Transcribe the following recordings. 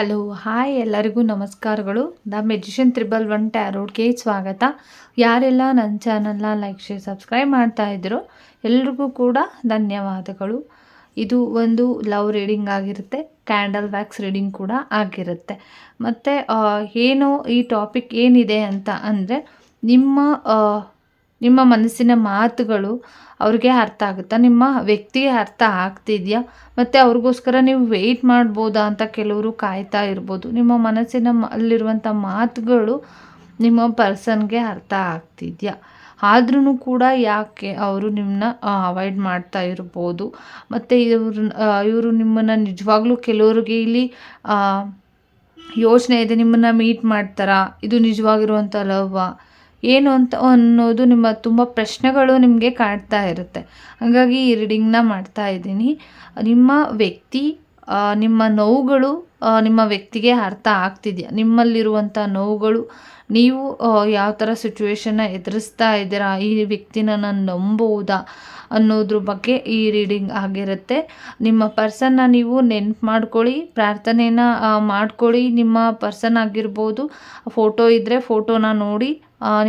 Hello, hi ಎಲ್ಲರಿಗೂ ನಮಸ್ಕಾರಗಳು. The magician triple one ಟ್ಯಾರೋಡ್ಗೆ ಸ್ವಾಗತ. ಯಾರೆಲ್ಲ ನನ್ನ ಚಾನಲ್ನ ಲೈಕ್ ಶೇರ್ ಸಬ್ಸ್ಕ್ರೈಬ್ ಮಾಡ್ತಾ ಇದ್ರು ಎಲ್ರಿಗೂ ಕೂಡ ಧನ್ಯವಾದಗಳು. ಇದು ಒಂದು ಲವ್ ರೀಡಿಂಗ್ ಆಗಿರುತ್ತೆ ಕ್ಯಾಂಡಲ್ ವ್ಯಾಕ್ಸ್ ರೀಡಿಂಗ್ ಕೂಡ ಆಗಿರುತ್ತೆ. ಮತ್ತು ಏನು ಈ ಟಾಪಿಕ್ ಏನಿದೆ ಅಂತ ಅಂದರೆ ನಿಮ್ಮ ನಿಮ್ಮ ಮನಸ್ಸಿನ ಮಾತುಗಳು ಅವ್ರಿಗೆ ಅರ್ಥ ಆಗುತ್ತಾ? ನಿಮ್ಮ ವ್ಯಕ್ತಿಗೆ ಅರ್ಥ ಆಗ್ತಿದೆಯಾ? ಮತ್ತು ಅವ್ರಿಗೋಸ್ಕರ ನೀವು ವೆಯ್ಟ್ ಮಾಡ್ಬೋದಾ ಅಂತ ಕೆಲವರು ಕಾಯ್ತಾ ಇರ್ಬೋದು. ನಿಮ್ಮ ಮನಸ್ಸಿನ ಅಲ್ಲಿರುವಂಥ ಮಾತುಗಳು ನಿಮ್ಮ ಪರ್ಸನ್ಗೆ ಅರ್ಥ ಆಗ್ತಿದೆಯಾ? ಆದ್ರೂ ಕೂಡ ಯಾಕೆ ಅವರು ನಿಮ್ಮನ್ನ ಅವಾಯ್ಡ್ ಮಾಡ್ತಾ ಇರ್ಬೋದು? ಮತ್ತು ಇವ್ರು ಇವರು ನಿಮ್ಮನ್ನು ನಿಜವಾಗ್ಲೂ ಕೆಲವ್ರಿಗೆ ಇಲ್ಲಿ ಯೋಚನೆ ಇದೆ, ನಿಮ್ಮನ್ನು ಮೀಟ್ ಮಾಡ್ತಾರಾ? ಇದು ನಿಜವಾಗಿರುವಂಥ ಲವ್ವಾ ಏನು ಅಂತ ಅನ್ನೋದು ನಿಮ್ಮ ತುಂಬ ಪ್ರಶ್ನೆಗಳು ನಿಮಗೆ ಕಾಡ್ತಾ ಇರುತ್ತೆ. ಹಾಗಾಗಿ ಈ ರೀಡಿಂಗ್ನ ಮಾಡ್ತಾ ಇದ್ದೀನಿ. ನಿಮ್ಮ ವ್ಯಕ್ತಿ ನಿಮ್ಮ ನೋವುಗಳು ನಿಮ್ಮ ವ್ಯಕ್ತಿಗೆ ಅರ್ಥ ಆಗ್ತಿದೆಯಾ? ನಿಮ್ಮಲ್ಲಿರುವಂಥ ನೋವುಗಳು, ನೀವು ಯಾವ ಥರ ಸಿಚುವೇಶನ್ನ ಎದುರಿಸ್ತಾ ಇದ್ದೀರಾ? ಈ ವ್ಯಕ್ತಿನ ನಾನು ನಂಬೋದಾ ಅನ್ನೋದ್ರ ಬಗ್ಗೆ ಈ ರೀಡಿಂಗ್ ಆಗಿರುತ್ತೆ. ನಿಮ್ಮ ಪರ್ಸನ್ನ ನೀವು ನೆನ್ಪು ಮಾಡ್ಕೊಳ್ಳಿ ಪ್ರಾರ್ಥನೆನ ಮಾಡ್ಕೊಳ್ಳಿ. ನಿಮ್ಮ ಪರ್ಸನ್ ಆಗಿರ್ಬೋದು ಫೋಟೋ ಇದ್ದರೆ ಫೋಟೋನ ನೋಡಿ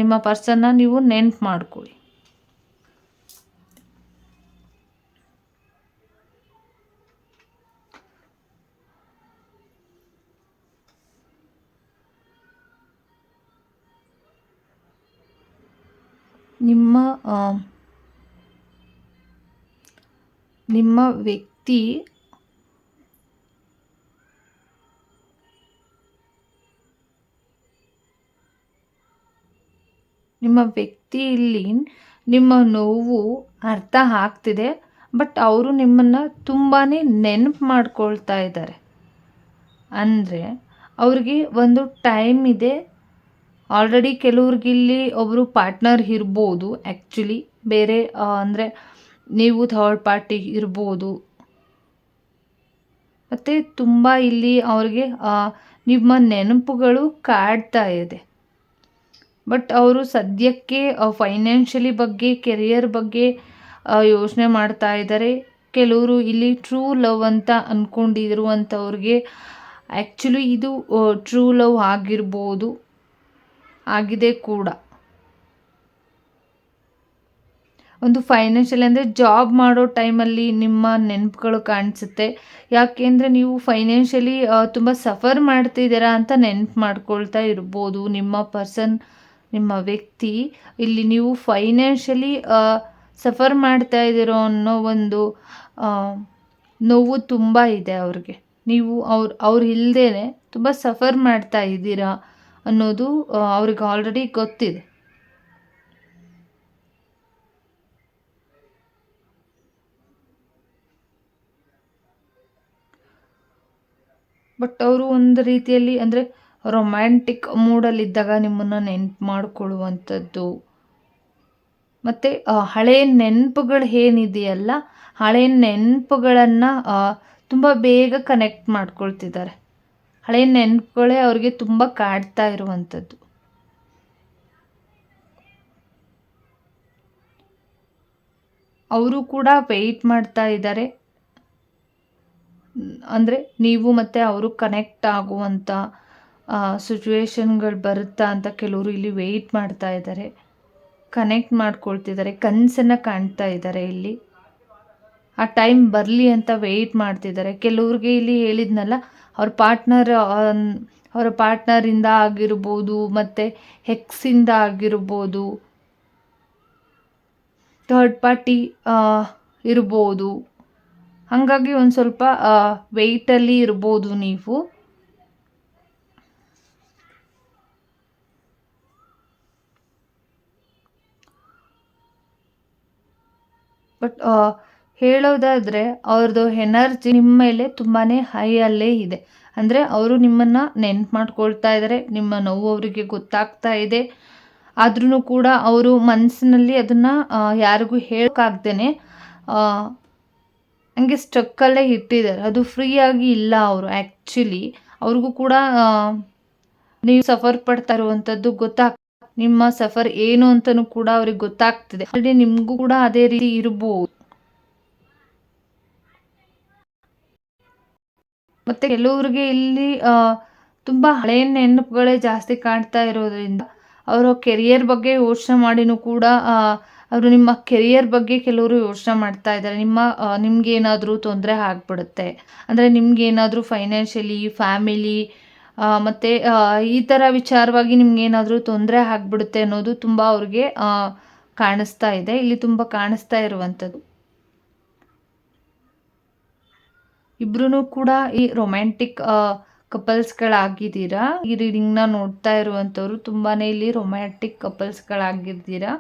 ನಿಮ್ಮ ಪರ್ಸನ್ನ ನೀವು ನೆನ್ಪು ಮಾಡ್ಕೊಳ್ಳಿ. ನಿಮ್ಮ ನಿಮ್ಮ ವ್ಯಕ್ತಿ ನಿಮ್ಮ ವ್ಯಕ್ತಿ ಇಲ್ಲಿ ನಿಮ್ಮ ನೋವು ಅರ್ಥ ಆಗ್ತಿದೆ, ಬಟ್ ಅವರು ನಿಮ್ಮನ್ನು ತುಂಬಾ ನೆನಪು ಮಾಡ್ಕೊಳ್ತಾ ಇದ್ದಾರೆ. ಅಂದರೆ ಅವ್ರಿಗೆ ಒಂದು ಟೈಮ್ ಇದೆ. ಆಲ್ರೆಡಿ ಕೆಲವ್ರಿಗಿಲ್ಲಿ ಒಬ್ಬರು ಪಾರ್ಟ್ನರ್ ಇರ್ಬೋದು ಆ್ಯಕ್ಚುಲಿ ಬೇರೆ ಅಂದರೆ ನೀವು ಥರ್ಡ್ ಪಾರ್ಟಿ ಇರ್ಬೋದು. ಮತ್ತು ತುಂಬ ಇಲ್ಲಿ ಅವ್ರಿಗೆ ನಿಮ್ಮ ನೆನಪುಗಳು ಕಾಡ್ತಾ ಇದೆ. ಬಟ್ ಅವರು ಸದ್ಯಕ್ಕೆ ಫೈನಾನ್ಷಿಯಲಿ ಬಗ್ಗೆ ಕೆರಿಯರ್ ಬಗ್ಗೆ ಯೋಚನೆ ಮಾಡ್ತಾ ಇದ್ದಾರೆ. ಕೆಲವರು ಇಲ್ಲಿ ಟ್ರೂ ಲವ್ ಅಂತ ಅಂದ್ಕೊಂಡಿರುವಂಥವ್ರಿಗೆ ಆ್ಯಕ್ಚುಲಿ ಇದು ಟ್ರೂ ಲವ್ ಆಗಿರ್ಬೋದು. ಆಗಿದೆ ಕೂಡ. ಒಂದು ಫೈನಾನ್ಷಿಯಲ್ ಅಂದರೆ ಜಾಬ್ ಮಾಡೋ ಟೈಮಲ್ಲಿ ನಿಮ್ಮ ನೆನಪುಗಳು ಕಾಣಿಸುತ್ತೆ. ಯಾಕೆಂದರೆ ನೀವು ಫೈನಾನ್ಷಿಯಲಿ ತುಂಬ ಸಫರ್ ಮಾಡ್ತಿದ್ದೀರಾ ಅಂತ ನೆನಪು ಮಾಡ್ಕೊಳ್ತಾ ಇರ್ಬೋದು ನಿಮ್ಮ ಪರ್ಸನ್ ನಿಮ್ಮ ವ್ಯಕ್ತಿ. ಇಲ್ಲಿ ನೀವು ಫೈನಾನ್ಷಿಯಲಿ ಸಫರ್ ಮಾಡ್ತಾ ಇದ್ದೀರೋ ಅನ್ನೋ ಒಂದು ನೋವು ತುಂಬ ಇದೆ ಅವ್ರಿಗೆ. ನೀವು ಅವ್ರು ಅವ್ರು ಇಲ್ಲದೇ ತುಂಬ ಸಫರ್ ಮಾಡ್ತಾ ಇದ್ದೀರಾ ಅನ್ನೋದು ಅವ್ರಿಗೆ ಆಲ್ರೆಡಿ ಗೊತ್ತಿದೆ. ಬಟ್ ಅವರು ಒಂದು ರೀತಿಯಲ್ಲಿ ಅಂದರೆ ರೊಮ್ಯಾಂಟಿಕ್ ಮೂಡಲ್ಲಿದ್ದಾಗ ನಿಮ್ಮನ್ನು ನೆನ್ಪು ಮಾಡಿಕೊಳ್ಳುವಂಥದ್ದು. ಮತ್ತು ಹಳೆಯ ನೆನಪುಗಳು ಏನಿದೆಯಲ್ಲ ಹಳೆಯ ನೆನಪುಗಳನ್ನು ತುಂಬ ಬೇಗ ಕನೆಕ್ಟ್ ಮಾಡ್ಕೊಳ್ತಿದ್ದಾರೆ. ಹಳೆಯ ನೆನಪುಗಳೇ ಅವ್ರಿಗೆ ತುಂಬ ಕಾಡ್ತಾ ಇರುವಂಥದ್ದು. ಅವರು ಕೂಡ ವೆಯ್ಟ್ ಮಾಡ್ತಾ ಇದ್ದಾರೆ. ಅಂದರೆ ನೀವು ಮತ್ತು ಅವರು ಕನೆಕ್ಟ್ ಆಗುವಂಥ ಸಿಚುವೇಶನ್ಗಳು ಬರುತ್ತಾ ಅಂತ ಕೆಲವರು ಇಲ್ಲಿ ವೆಯ್ಟ್ ಮಾಡ್ತಾ ಇದ್ದಾರೆ. ಕನೆಕ್ಟ್ ಮಾಡ್ಕೊಳ್ತಿದ್ದಾರೆ, ಕನಸನ್ನು ಕಾಣ್ತಾ ಇದ್ದಾರೆ ಇಲ್ಲಿ. ಆ ಟೈಮ್ ಬರಲಿ ಅಂತ ವೆಯ್ಟ್ ಮಾಡ್ತಿದ್ದಾರೆ. ಕೆಲವ್ರಿಗೆ ಇಲ್ಲಿ ಹೇಳಿದ್ನಲ್ಲ, ಅವ್ರ ಪಾರ್ಟ್ನರ್ ಅವರ ಪಾರ್ಟ್ನರಿಂದ ಆಗಿರ್ಬೋದು, ಮತ್ತು ಹೆಕ್ಸಿಂದ ಆಗಿರ್ಬೋದು ಥರ್ಡ್ ಪಾರ್ಟಿ ಇರ್ಬೋದು. ಹಾಗಾಗಿ ಒಂದು ಸ್ವಲ್ಪ ವೆಯ್ಟಲ್ಲಿ ಇರ್ಬೋದು ನೀವು. ಬಟ್ ಹೇಳೋದಾದರೆ ಅವ್ರದ್ದು ಎನರ್ಜಿ ನಿಮ್ಮ ಮೇಲೆ ತುಂಬಾ ಹೈಯಲ್ಲೇ ಇದೆ. ಅಂದರೆ ಅವರು ನಿಮ್ಮನ್ನು ನೆನ್ಪು ಮಾಡ್ಕೊಳ್ತಾ ಇದ್ದಾರೆ ನಿಮ್ಮ ನೋವು ಅವರಿಗೆ ಗೊತ್ತಾಗ್ತಾ ಇದೆ. ಆದ್ರೂ ಕೂಡ ಅವರು ಮನಸ್ಸಿನಲ್ಲಿ ಅದನ್ನು ಯಾರಿಗೂ ಹೇಳೋಕ್ಕಾಗ್ದೇ ಹಂಗೆ ಸ್ಟಕ್ಕಲ್ಲೇ ಇಟ್ಟಿದ್ದಾರೆ. ಅದು ಫ್ರೀಯಾಗಿ ಇಲ್ಲ ಅವರು ಆ್ಯಕ್ಚುಲಿ ಅವ್ರಿಗೂ ಕೂಡ ನೀವು ಸಫರ್ ಪಡ್ತಾ ಇರುವಂಥದ್ದು ಗೊತ್ತಾಗ್, ನಿಮ್ಮ ಸಫರ್ ಏನು ಅಂತಲೂ ಕೂಡ ಅವ್ರಿಗೆ ಗೊತ್ತಾಗ್ತಿದೆ. ಅಲ್ಲಿ ನಿಮಗೂ ಕೂಡ ಅದೇ ರೀತಿ ಇರ್ಬೋದು. ಮತ್ತೆ ಕೆಲವ್ರಿಗೆ ಇಲ್ಲಿ ತುಂಬ ಹಳೆಯ ನೆನಪುಗಳೇ ಜಾಸ್ತಿ ಕಾಣ್ತಾ ಇರೋದ್ರಿಂದ, ಅವರ ಕೆರಿಯರ್ ಬಗ್ಗೆ ಯೋಚನೆ ಮಾಡಿನೂ ಕೂಡ ಅವರು ನಿಮ್ಮ ಕೆರಿಯರ್ ಬಗ್ಗೆ ಕೆಲವರು ಯೋಚನೆ ಮಾಡ್ತಾ ಇದ್ದಾರೆ. ನಿಮ್ಮ ನಿಮ್ಗೇನಾದರೂ ತೊಂದರೆ ಆಗ್ಬಿಡುತ್ತೆ. ಅಂದರೆ ನಿಮ್ಗೇನಾದರೂ ಫೈನಾನ್ಷಿಯಲಿ ಫ್ಯಾಮಿಲಿ ಮತ್ತು ಈ ಥರ ವಿಚಾರವಾಗಿ ನಿಮ್ಗೇನಾದರೂ ತೊಂದರೆ ಆಗ್ಬಿಡುತ್ತೆ ಅನ್ನೋದು ತುಂಬ ಅವ್ರಿಗೆ ಕಾಣಿಸ್ತಾ ಇದೆ. ಇಲ್ಲಿ ತುಂಬ ಕಾಣಿಸ್ತಾ ಇರುವಂಥದ್ದು. ಇಬ್ರು ಕೂಡ ಈ ರೊಮ್ಯಾಂಟಿಕ್ ಕಪಲ್ಸ್ಗಳಾಗಿದ್ದೀರಾ ಈ ರೀಡಿಂಗ್ನ ನೋಡ್ತಾ ಇರುವಂಥವ್ರು ತುಂಬಾ ಇಲ್ಲಿ ರೊಮ್ಯಾಂಟಿಕ್ ಕಪಲ್ಸ್ಗಳಾಗಿದ್ದೀರಾ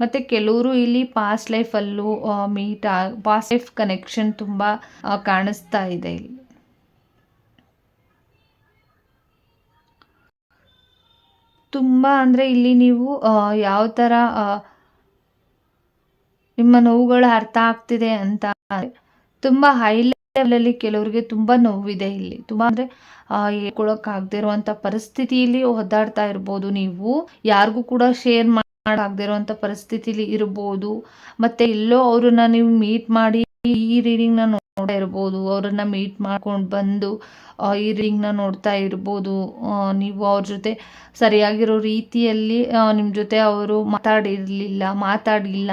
ಮತ್ತು ಕೆಲವರು ಇಲ್ಲಿ ಪಾಸ್ಟ್ ಲೈಫಲ್ಲೂ ಮೀಟ್ ಪಾಸ್ಟ್ ಲೈಫ್ ಕನೆಕ್ಷನ್ ತುಂಬಾ ಕಾಣಿಸ್ತಾ ಇದೆ ಇಲ್ಲಿ. ತುಂಬ ಅಂದ್ರೆ ಇಲ್ಲಿ ನೀವು ಯಾವ ತರ ನಿಮ್ಮ ನೋವುಗಳು ಅರ್ಥ ಆಗ್ತಿದೆ ಅಂತ ತುಂಬಾ ಹೈ ಲೆವೆಲಲ್ಲಿ ಕೆಲವರಿಗೆ ತುಂಬಾ ನೋವಿದೆ ಇಲ್ಲಿ. ತುಂಬಾ ತುಂಬ ಅಂದರೆ ಹೇಳ್ಕೊಳಕ್ಕಾಗದೇ ಪರಿಸ್ಥಿತಿ ಪರಿಸ್ಥಿತಿಯಲ್ಲಿ ಒದ್ದಾಡ್ತಾ ಇರ್ಬೋದು ನೀವು. ಯಾರಿಗೂ ಕೂಡ ಶೇರ್ ಇರುವಂಥ ಪರಿಸ್ಥಿತಿಲಿ ಇರ್ಬೋದು. ಮತ್ತು ಎಲ್ಲೋ ಅವ್ರನ್ನ ನೀವು ಮೀಟ್ ಮಾಡಿ ಈ ರೀಡಿಂಗ್ನ ನೋಡ್ತಾ ಇರ್ಬೋದು. ಅವರನ್ನ ಮೀಟ್ ಮಾಡ್ಕೊಂಡು ಬಂದು ಆ, ಈ ನ ನೋಡ್ತಾ ಇರ್ಬೋದು. ನೀವು ಅವ್ರ ಜೊತೆ ಸರಿಯಾಗಿರೋ ರೀತಿಯಲ್ಲಿ ನಿಮ್ಮ ಜೊತೆ ಅವರು ಮಾತಾಡಿರಲಿಲ್ಲ ಮಾತಾಡಿಲ್ಲ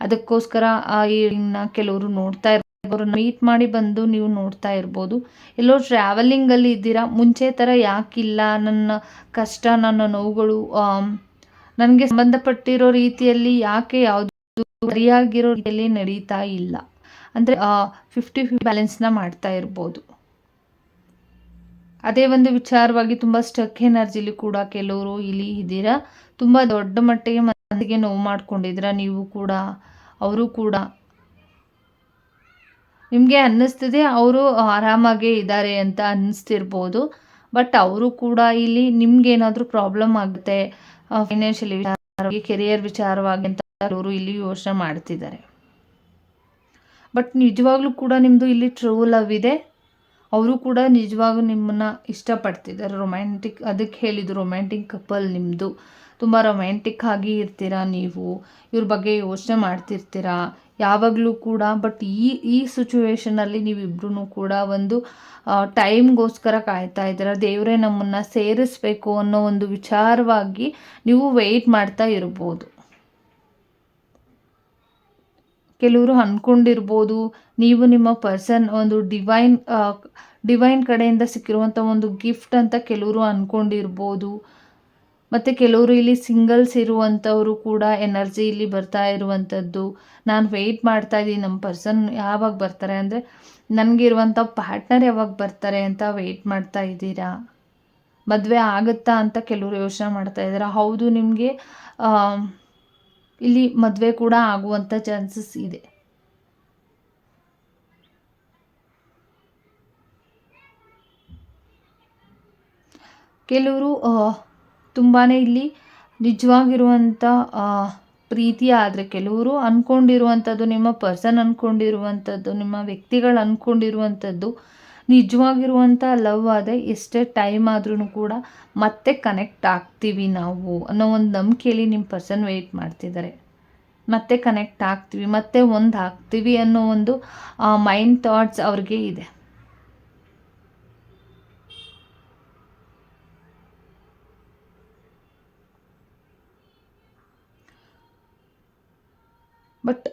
ಅದಕ್ಕೋಸ್ಕರ ಆ ಈ ನ ಕೆಲವರು ನೋಡ್ತಾ ಇರ್ಬೋದು. ಅವ್ರನ್ನ ಮೀಟ್ ಮಾಡಿ ಬಂದು ನೀವು ನೋಡ್ತಾ ಇರ್ಬೋದು. ಎಲ್ಲೋ ಟ್ರಾವೆಲಿಂಗಲ್ಲಿ ಇದ್ದೀರಾ? ಮುಂಚೆ ಥರ ಯಾಕಿಲ್ಲ? ನನ್ನ ಕಷ್ಟ ನನ್ನ ನೋವುಗಳು ನನಗೆ ಸಂಬಂಧಪಟ್ಟಿರೋ ರೀತಿಯಲ್ಲಿ ಯಾಕೆ ಯಾವುದು ಸರಿಯಾಗಿರೋ ರೀತಿಯಲ್ಲಿ ನಡೀತಾ ಇಲ್ಲ. ಅಂದರೆ ಫಿಫ್ಟಿ ಫಿಫ್ಟಿ ಬ್ಯಾಲೆನ್ಸ್ನ ಮಾಡ್ತಾ ಇರ್ಬೋದು. ಅದೇ ಒಂದು ವಿಚಾರವಾಗಿ ತುಂಬ ಸ್ಟಕ್ ಎನರ್ಜಿಲಿ ಕೂಡ ಕೆಲವರು ಇಲ್ಲಿ ಇದ್ದೀರಾ? ತುಂಬ ದೊಡ್ಡ ಮಟ್ಟಿಗೆ ಮನಸ್ಸಿಗೆ ನೋವು ಮಾಡ್ಕೊಂಡಿದ್ದೀರಾ? ನೀವು ಕೂಡ, ಅವರು ಕೂಡ. ನಿಮಗೆ ಅನ್ನಿಸ್ತಿದೆ, ಅವರು ಆರಾಮಾಗೇ ಇದ್ದಾರೆ ಅಂತ ಅನ್ನಿಸ್ತಿರ್ಬೋದು. ಬಟ್ ಅವರು ಕೂಡ ಇಲ್ಲಿ ನಿಮ್ಗೇನಾದರೂ ಪ್ರಾಬ್ಲಮ್ ಆಗುತ್ತೆ ಫೈನಾನ್ಷಿಯಲಿ ವಿಚಾರವಾಗಿ ಕೆರಿಯರ್ ವಿಚಾರವಾಗಿ ಅಂತ ಅವರು ಇಲ್ಲಿ ಯೋಚನೆ ಮಾಡ್ತಿದ್ದಾರೆ. ಬಟ್ ನಿಜವಾಗ್ಲೂ ಕೂಡ ನಿಮ್ಮದು ಇಲ್ಲಿ ಟ್ರೂ ಲವ್ ಇದೆ. ಅವರು ಕೂಡ ನಿಜವಾಗ್ಲೂ ನಿಮ್ಮನ್ನ ಇಷ್ಟಪಡ್ತಿದ್ದಾರೆ. ರೊಮ್ಯಾಂಟಿಕ್ ಅದಕ್ಕೆ ಹೇಳಿದ್ದು ರೊಮ್ಯಾಂಟಿಕ್ ಕಪಲ್ ನಿಮ್ಮದು ತುಂಬ ರೊಮ್ಯಾಂಟಿಕ್ ಆಗಿ ಇರ್ತೀರಾ ನೀವು? ಇವ್ರ ಬಗ್ಗೆ ಯೋಚನೆ ಮಾಡ್ತಿರ್ತೀರಾ? ಯಾವಾಗಲೂ ಕೂಡ ಬಟ್ ಈ ಈ ಸಿಚುವೇಶನಲ್ಲಿ ನೀವಿಬ್ರು ಕೂಡ ಒಂದು ಟೈಮ್ಗೋಸ್ಕರ ಕಾಯ್ತಾ ಇದ್ದೀರ? ದೇವರೇ ನಮ್ಮನ್ನು ಸೇರಿಸ್ಬೇಕು ಅನ್ನೋ ಒಂದು ವಿಚಾರವಾಗಿ ನೀವು ವೆಯ್ಟ್ ಮಾಡ್ತಾ ಇರ್ಬೋದು. ಕೆಲವರು ಅಂದ್ಕೊಂಡಿರ್ಬೋದು ನೀವು ನಿಮ್ಮ ಪರ್ಸನ್ ಒಂದು ಡಿವೈನ್ ಡಿವೈನ್ ಕಡೆಯಿಂದ ಸಿಕ್ಕಿರುವಂಥ ಒಂದು ಗಿಫ್ಟ್ ಅಂತ ಕೆಲವರು ಅಂದ್ಕೊಂಡಿರ್ಬೋದು ಮತ್ತು ಕೆಲವರು ಇಲ್ಲಿ ಸಿಂಗಲ್ಸ್ ಇರುವಂಥವರು ಕೂಡ ಎನರ್ಜಿ ಇಲ್ಲಿ ಬರ್ತಾ ಇರುವಂಥದ್ದು. ನಾನು ವೆಯ್ಟ್ ಮಾಡ್ತಾ ಇದ್ದೀನಿ. ನಮ್ಮ ಪರ್ಸನ್ ಯಾವಾಗ ಬರ್ತಾರೆ ಅಂದರೆ ನನಗಿರುವಂಥ ಪಾರ್ಟ್ನರ್ ಯಾವಾಗ ಬರ್ತಾರೆ ಅಂತ ವೆಯ್ಟ್ ಮಾಡ್ತಾ ಇದ್ದೀರಾ? ಮದುವೆ ಆಗುತ್ತಾ ಅಂತ ಕೆಲವರು ಯೋಚನೆ ಮಾಡ್ತಾ ಇದ್ದಾರೆ? ಹೌದು, ನಿಮಗೆ ಇಲ್ಲಿ ಮದುವೆ ಕೂಡ ಆಗುವಂಥ ಚಾನ್ಸಸ್ ಇದೆ. ಕೆಲವರು ತುಂಬಾ ಇಲ್ಲಿ ನಿಜವಾಗಿರುವಂಥ ಪ್ರೀತಿ ಆದರೆ ಕೆಲವರು ಅಂದ್ಕೊಂಡಿರುವಂಥದ್ದು ನಿಮ್ಮ ಪರ್ಸನ್ ಅಂದ್ಕೊಂಡಿರುವಂಥದ್ದು ನಿಮ್ಮ ವ್ಯಕ್ತಿಗಳು ಅಂದ್ಕೊಂಡಿರುವಂಥದ್ದು ನಿಜವಾಗಿರುವಂಥ ಲವ್ ಆದರೆ ಎಷ್ಟೇ ಟೈಮ್ ಆದ್ರೂ ಕೂಡ ಮತ್ತೆ ಕನೆಕ್ಟ್ ಆಗ್ತೀವಿ ನಾವು ಅನ್ನೋ ಒಂದು ನಂಬಿಕೆಯಲ್ಲಿ ನಿಮ್ಮ ಪರ್ಸನ್ ವೆಯ್ಟ್ ಮಾಡ್ತಿದ್ದಾರೆ ಮತ್ತೆ ಕನೆಕ್ಟ್ ಆಗ್ತೀವಿ, ಮತ್ತೆ ಒಂದು ಹಾಕ್ತೀವಿ ಅನ್ನೋ ಒಂದು ಮೈಂಡ್ ಥಾಟ್ಸ್ ಅವ್ರಿಗೆ ಇದೆ. ಬಟ್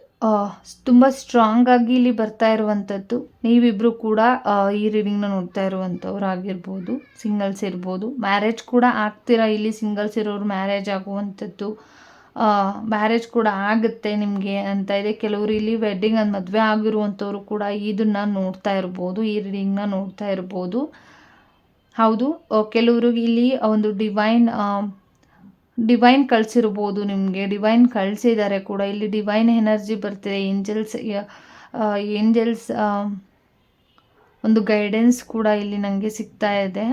ತುಂಬ ಸ್ಟ್ರಾಂಗ್ ಆಗಿ ಇಲ್ಲಿ ಬರ್ತಾ ಇರುವಂಥದ್ದು. ನೀವಿಬ್ಬರು ಕೂಡ ಈ ರೀಡಿಂಗ್ನ ನೋಡ್ತಾ ಇರುವಂಥವ್ರು ಆಗಿರ್ಬೋದು ಸಿಂಗಲ್ಸ್ ಇರ್ಬೋದು. ಮ್ಯಾರೇಜ್ ಕೂಡ ಆಗ್ತೀರಾ? ಇಲ್ಲಿ ಸಿಂಗಲ್ಸ್ ಇರೋರು ಮ್ಯಾರೇಜ್ ಆಗುವಂಥದ್ದು. ಮ್ಯಾರೇಜ್ ಕೂಡ ಆಗುತ್ತೆ ನಿಮಗೆ ಅಂತ ಇದೆ. ಕೆಲವರು ಇಲ್ಲಿ ವೆಡ್ಡಿಂಗ್ ಅಂದ್ ಮದುವೆ ಆಗಿರುವಂಥವ್ರು ಕೂಡ ಇದನ್ನು ನೋಡ್ತಾ ಇರ್ಬೋದು, ಈ ರೀಡಿಂಗ್ನ ನೋಡ್ತಾ ಇರ್ಬೋದು. ಹೌದು ಕೆಲವರು ಇಲ್ಲಿ ಒಂದು ಡಿವೈನ್ ಡಿವೈನ್ ಕಳಿಸಿರ್ಬೋದು ನಿಮಗೆ. ಡಿವೈನ್ ಕಳಿಸಿದ್ದಾರೆ ಕೂಡ. ಇಲ್ಲಿ ಡಿವೈನ್ ಎನರ್ಜಿ ಬರ್ತಿದೆ. ಏಂಜಲ್ಸ್ ಏಂಜಲ್ಸ್ ಒಂದು ಗೈಡೆನ್ಸ್ ಕೂಡ ಇಲ್ಲಿ ನನಗೆ ಸಿಗ್ತಾ ಇದೆ.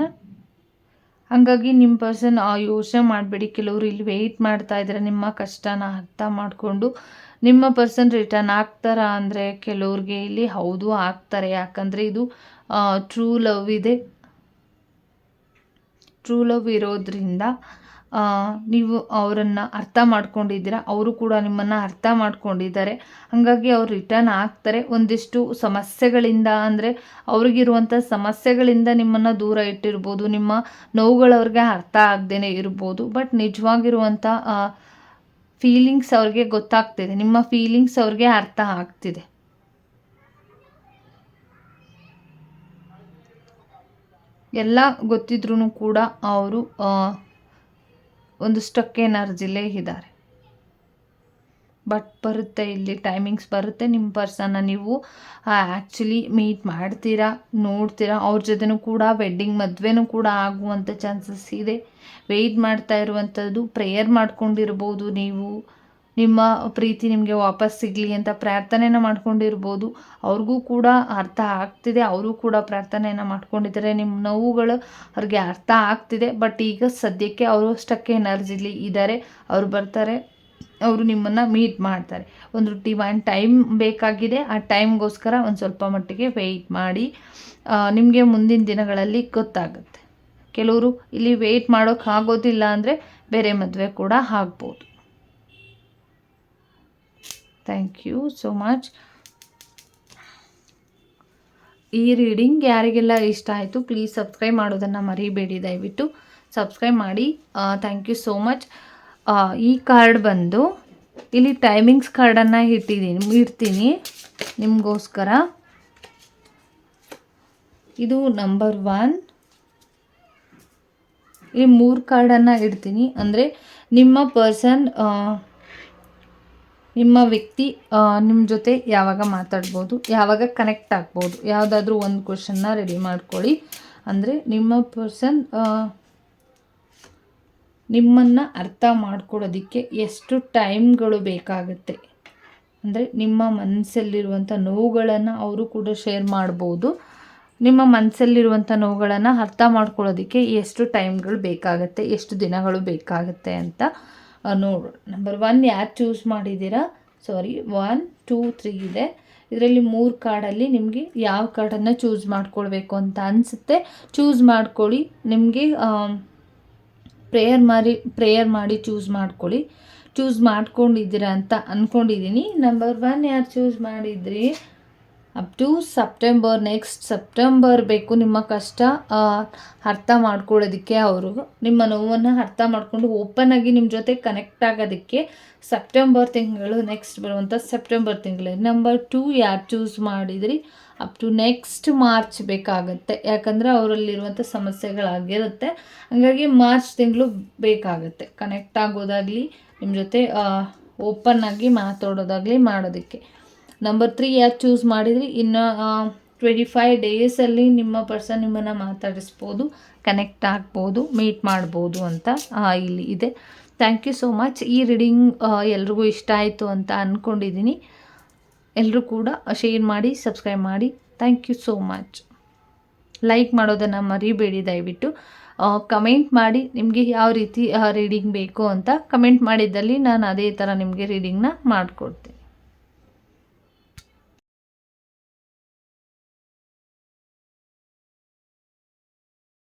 ಹಾಗಾಗಿ ನಿಮ್ಮ ಪರ್ಸನ್ ಯೋಚನೆ ಮಾಡಬೇಡಿ. ಕೆಲವರು ಇಲ್ಲಿ ವೆಯ್ಟ್ ಮಾಡ್ತಾ ಇದ್ದಾರೆ ನಿಮ್ಮ ಕಷ್ಟನ ಅರ್ಥ ಮಾಡಿಕೊಂಡು ನಿಮ್ಮ ಪರ್ಸನ್ ರಿಟರ್ನ್ ಆಗ್ತಾರಾ ಅಂದರೆ ಕೆಲವ್ರಿಗೆ ಇಲ್ಲಿ ಹೌದು, ಆಗ್ತಾರೆ. ಯಾಕಂದರೆ ಇದು ಟ್ರೂ ಲವ್ ಇದೆ. ಟ್ರೂ ಲವ್ ಇರೋದ್ರಿಂದ ನೀವು ಅವರನ್ನು ಅರ್ಥ ಮಾಡ್ಕೊಂಡಿದ್ದೀರಾ? ಅವರು ಕೂಡ ನಿಮ್ಮನ್ನು ಅರ್ಥ ಮಾಡ್ಕೊಂಡಿದ್ದಾರೆ. ಹಾಗಾಗಿ ಅವ್ರು ರಿಟರ್ನ್ ಆಗ್ತಾರೆ. ಒಂದಿಷ್ಟು ಸಮಸ್ಯೆಗಳಿಂದ ಅಂದರೆ ಅವ್ರಿಗಿರುವಂಥ ಸಮಸ್ಯೆಗಳಿಂದ ನಿಮ್ಮನ್ನು ದೂರ ಇಟ್ಟಿರ್ಬೋದು. ನಿಮ್ಮ ನೋವುಗಳವ್ರಿಗೆ ಅರ್ಥ ಆಗದೇ ಇರ್ಬೋದು. ಬಟ್ ನಿಜವಾಗಿರುವಂಥ ಫೀಲಿಂಗ್ಸ್ ಅವ್ರಿಗೆ ಗೊತ್ತಾಗ್ತಿದೆ. ನಿಮ್ಮ ಫೀಲಿಂಗ್ಸ್ ಅವ್ರಿಗೆ ಅರ್ಥ ಆಗ್ತಿದೆ. ಎಲ್ಲ ಗೊತ್ತಿದ್ರೂ ಕೂಡ ಅವರು ಒಂದು ಸ್ಟಕ್ ಜಿಲ್ಲೆ ಇದ್ದಾರೆ. ಬಟ್ ಬರುತ್ತೆ ಇಲ್ಲಿ ಟೈಮಿಂಗ್ಸ್ ಬರುತ್ತೆ ನಿಮ್ಮ ಪರ್ಸನ್ನ ನೀವು ಆ್ಯಕ್ಚುಲಿ ಮೀಟ್ ಮಾಡ್ತೀರಾ, ನೋಡ್ತೀರಾ, ಅವ್ರ ಜೊತೆನೂ ಕೂಡ ವೆಡ್ಡಿಂಗ್ ಮದುವೆನೂ ಕೂಡ ಆಗುವಂಥ ಚಾನ್ಸಸ್ ಇದೆ. ವೆಯ್ಟ್ ಮಾಡ್ತಾ ಇರುವಂಥದ್ದು ಪ್ರೇಯರ್ ಮಾಡ್ಕೊಂಡಿರ್ಬೋದು ನೀವು. ನಿಮ್ಮ ಪ್ರೀತಿ ನಿಮಗೆ ವಾಪಸ್ ಸಿಗಲಿ ಅಂತ ಪ್ರಾರ್ಥನೆಯನ್ನು ಮಾಡ್ಕೊಂಡಿರ್ಬೋದು. ಅವ್ರಿಗೂ ಕೂಡ ಅರ್ಥ ಆಗ್ತಿದೆ. ಅವರು ಕೂಡ ಪ್ರಾರ್ಥನೆಯನ್ನು ಮಾಡ್ಕೊಂಡಿದ್ದಾರೆ. ನಿಮ್ಮ ನೋವುಗಳು ಅವ್ರಿಗೆ ಅರ್ಥ ಆಗ್ತಿದೆ. ಬಟ್ ಈಗ ಸದ್ಯಕ್ಕೆ ಅವರು ಅಷ್ಟಕ್ಕೆ ಎನರ್ಜಿಲಿ ಇದ್ದಾರೆ. ಅವ್ರು ಬರ್ತಾರೆ. ಅವರು ನಿಮ್ಮನ್ನು ಮೀಟ್ ಮಾಡ್ತಾರೆ. ಒಂದು ಡಿವೈನ್ ಟೈಮ್ ಬೇಕಾಗಿದೆ. ಆ ಟೈಮ್ಗೋಸ್ಕರ ಒಂದು ಸ್ವಲ್ಪ ಮಟ್ಟಿಗೆ ವೆಯ್ಟ್ ಮಾಡಿ. ನಿಮಗೆ ಮುಂದಿನ ದಿನಗಳಲ್ಲಿ ಗೊತ್ತಾಗುತ್ತೆ. ಕೆಲವರು ಇಲ್ಲಿ ವೆಯ್ಟ್ ಮಾಡೋಕ್ಕಾಗೋದಿಲ್ಲ ಅಂದರೆ ಬೇರೆ ಮದುವೆ ಕೂಡ ಆಗ್ಬೋದು. ಥ್ಯಾಂಕ್ ಯು ಸೋ ಮಚ್ ಈ ರೀಡಿಂಗ್ ಯಾರಿಗೆಲ್ಲ ಇಷ್ಟ ಆಯಿತು ಪ್ಲೀಸ್ ಸಬ್ಸ್ಕ್ರೈಬ್ ಮಾಡೋದನ್ನು ಮರಿಬೇಡಿ. ದಯವಿಟ್ಟು ಸಬ್ಸ್ಕ್ರೈಬ್ ಮಾಡಿ. ಥ್ಯಾಂಕ್ ಯು ಸೋ ಮಚ್ ಈ ಕಾರ್ಡ್ ಬಂದು ಇಲ್ಲಿ ಟೈಮಿಂಗ್ಸ್ ಕಾರ್ಡನ್ನು ಇಟ್ಟಿದ್ದೀನಿ ಇಡ್ತೀನಿ ನಿಮಗೋಸ್ಕರ. ಇದು ನಂಬರ್ ಒನ್ ಈ ಮೂರು ಕಾರ್ಡನ್ನು ಇಡ್ತೀನಿ. ಅಂದರೆ ನಿಮ್ಮ ಪರ್ಸನ್ ನಿಮ್ಮ ವ್ಯಕ್ತಿ ನಿಮ್ಮ ಜೊತೆ ಯಾವಾಗ ಮಾತಾಡ್ಬೋದು, ಯಾವಾಗ ಕನೆಕ್ಟ್ ಆಗ್ಬೋದು, ಯಾವುದಾದ್ರೂ ಒಂದು ಕ್ವಶನ್ನ ರೆಡಿ ಮಾಡ್ಕೊಳ್ಳಿ. ಅಂದರೆ ನಿಮ್ಮ ಪರ್ಸನ್ ನಿಮ್ಮನ್ನು ಅರ್ಥ ಮಾಡ್ಕೊಳ್ಳೋದಕ್ಕೆ ಎಷ್ಟು ಟೈಮ್ಗಳು ಬೇಕಾಗುತ್ತೆ. ಅಂದರೆ ನಿಮ್ಮ ಮನಸ್ಸಲ್ಲಿರುವಂಥ ನೋವುಗಳನ್ನು ಅವರು ಕೂಡ ಶೇರ್ ಮಾಡ್ಬೋದು. ನಿಮ್ಮ ಮನಸ್ಸಲ್ಲಿರುವಂಥ ನೋವುಗಳನ್ನು ಅರ್ಥ ಮಾಡ್ಕೊಳ್ಳೋದಕ್ಕೆ ಎಷ್ಟು ಟೈಮ್ಗಳು ಬೇಕಾಗುತ್ತೆ, ಎಷ್ಟು ದಿನಗಳು ಬೇಕಾಗುತ್ತೆ ಅಂತ. ನೋಡೋಣ ನಂಬರ್ ಒನ್ ಯಾರು ಚೂಸ್ ಮಾಡಿದ್ದೀರಾ? ಸಾರಿ ಒನ್ ಟೂ ತ್ರೀ ಇದೆ. ಇದರಲ್ಲಿ ಮೂರು ಕಾರ್ಡಲ್ಲಿ ನಿಮಗೆ ಯಾವ ಕಾರ್ಡನ್ನು ಚೂಸ್ ಮಾಡ್ಕೊಳ್ಬೇಕು ಅಂತ ಅನಿಸುತ್ತೆ. ಚೂಸ್ ಮಾಡ್ಕೊಳ್ಳಿ, ನಿಮಗೆ ಪ್ರೇಯರ್ ಮಾಡಿ ಪ್ರೇಯರ್ ಮಾಡಿ ಚೂಸ್ ಮಾಡ್ಕೊಳ್ಳಿ. ಚೂಸ್ ಮಾಡ್ಕೊಂಡಿದ್ದೀರಾ ಅಂತ ಅಂದ್ಕೊಂಡಿದ್ದೀನಿ ನಂಬರ್ ಒನ್ ಯಾರು ಚೂಸ್ ಮಾಡಿದ್ರಿ? Up to September next September ಬೇಕು ನಿಮ್ಮ ಕಷ್ಟ ಅರ್ಥ ಮಾಡ್ಕೊಳ್ಳೋದಕ್ಕೆ ಅವರು. ನಿಮ್ಮ ನೋವನ್ನು ಅರ್ಥ ಮಾಡಿಕೊಂಡು ಓಪನ್ ಆಗಿ ನಿಮ್ಮ ಜೊತೆ ಕನೆಕ್ಟ್ ಆಗೋದಕ್ಕೆ ಸೆಪ್ಟೆಂಬರ್ ತಿಂಗಳು ನೆಕ್ಸ್ಟ್ ಬರುವಂಥ ಸೆಪ್ಟೆಂಬರ್ ತಿಂಗಳು. ನಂಬರ್ ಟೂ ಯಾರು ಚೂಸ್ ಮಾಡಿದ್ರಿ? ಅಪ್ ಟು ನೆಕ್ಸ್ಟ್ ಮಾರ್ಚ್ ಬೇಕಾಗುತ್ತೆ. ಯಾಕಂದರೆ ಅವರಲ್ಲಿರುವಂಥ ಸಮಸ್ಯೆಗಳಾಗಿರುತ್ತೆ. ಹಾಗಾಗಿ ಮಾರ್ಚ್ ತಿಂಗಳು ಬೇಕಾಗುತ್ತೆ. ಕನೆಕ್ಟ್ ಆಗೋದಾಗಲಿ, ನಿಮ್ಮ ಜೊತೆ ಓಪನ್ ಆಗಿ ಮಾತಾಡೋದಾಗಲಿ ಮಾಡೋದಕ್ಕೆ. ನಂಬರ್ ತ್ರೀ ಯಾಕೆ ಚೂಸ್ ಮಾಡಿದ್ರಿ? ಇನ್ನು ಟ್ವೆಂಟಿ ಫೈವ್ ಡೇಸಲ್ಲಿ ನಿಮ್ಮ ಪರ್ಸನ್ ನಿಮ್ಮನ್ನು ಮಾತಾಡಿಸ್ಬೋದು ಕನೆಕ್ಟ್ ಆಗ್ಬೋದು ಮೀಟ್ ಮಾಡ್ಬೋದು ಅಂತ ಇಲ್ಲಿ ಇದೆ. ಥ್ಯಾಂಕ್ ಯು ಸೋ ಮಚ್ ಈ ರೀಡಿಂಗ್ ಎಲ್ರಿಗೂ ಇಷ್ಟ ಆಯಿತು ಅಂತ ಅಂದ್ಕೊಂಡಿದ್ದೀನಿ ಎಲ್ಲರೂ ಕೂಡ ಶೇರ್ ಮಾಡಿ ಸಬ್ಸ್ಕ್ರೈಬ್ ಮಾಡಿ. Thank you so much like ಮಾಡೋದನ್ನು ಮರಿಬೇಡಿ ದಯವಿಟ್ಟು. ಕಮೆಂಟ್ ಮಾಡಿ, ನಿಮಗೆ ಯಾವ ರೀತಿ ರೀಡಿಂಗ್ ಬೇಕು ಅಂತ ಕಮೆಂಟ್ ಮಾಡಿದ್ದಲ್ಲಿ ನಾನು ಅದೇ ಥರ ನಿಮಗೆ ರೀಡಿಂಗ್ನ ಮಾಡಿಕೊಡ್ತೀನಿ.